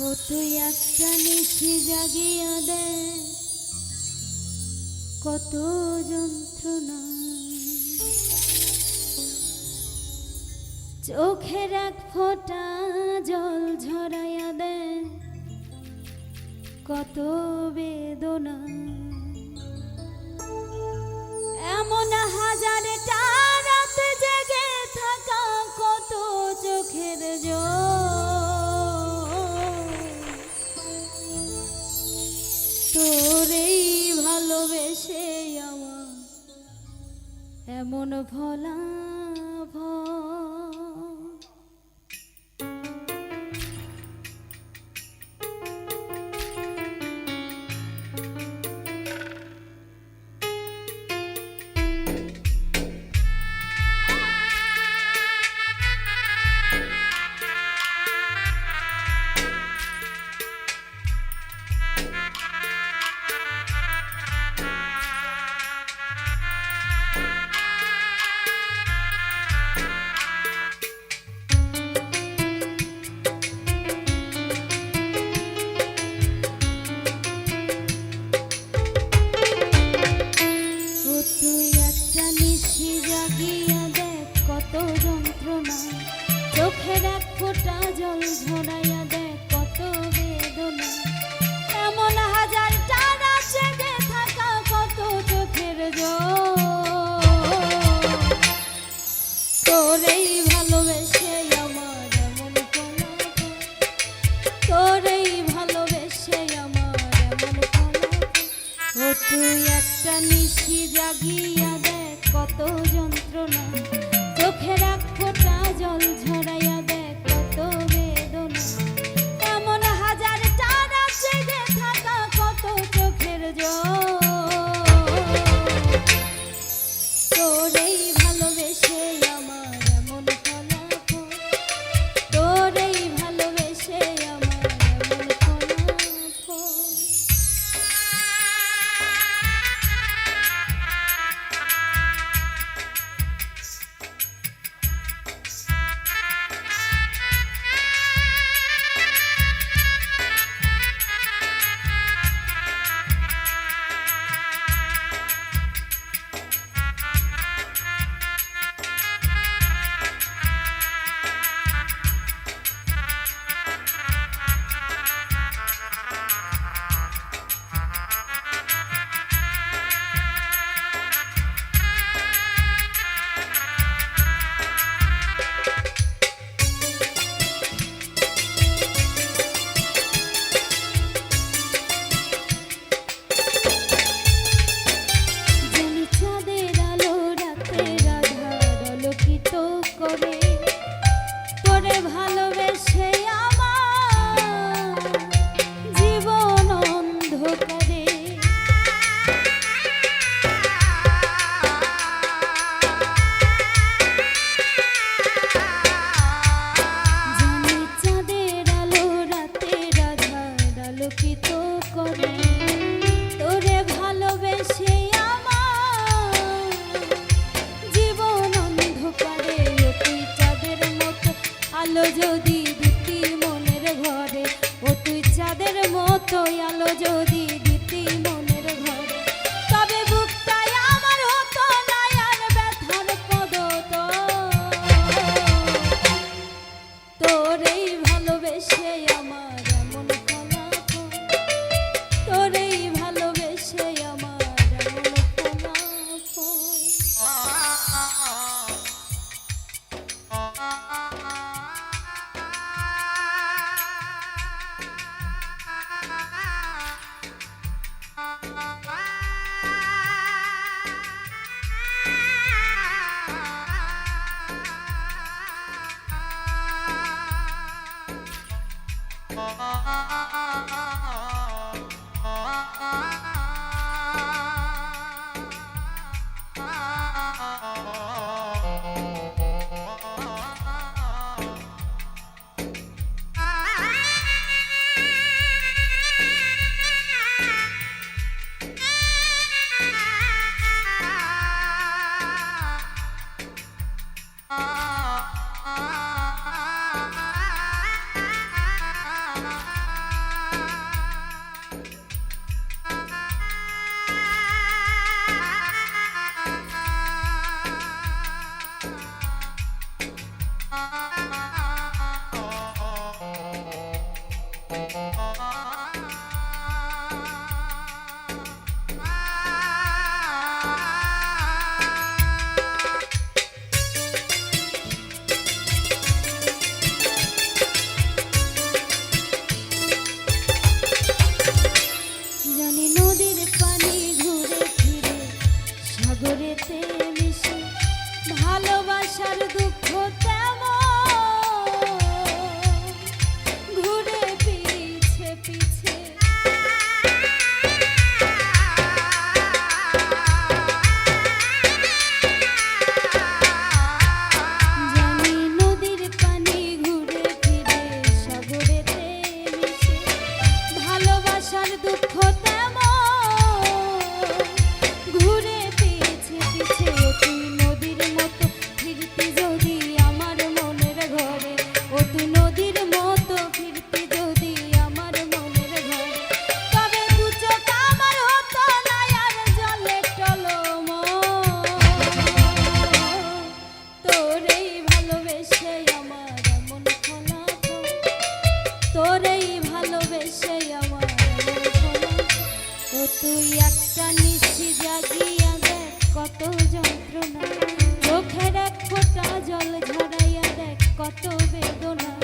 ও তুই একটা নিশি জাগিয়া দে কত যন্ত্রণা। চোখের এক ফোঁটা জল ঝরাইয়া দে কত বেদনা। এমন ভোলা তুই একটা নিশি জাগিয়া দেখ কত যন্ত্রণা। চোখের এক ফোটা জল ঝরাইয়া ছিল যদি দুটি মনের ঘরে ও তুই চাঁদের মতো আলো যদি তুই একটা নিশি জাগিয়া দেখ কত যন্ত্রণা। চোখের এক ফোঁটা জল ঝরাইয়া দেখ কত বেদনা।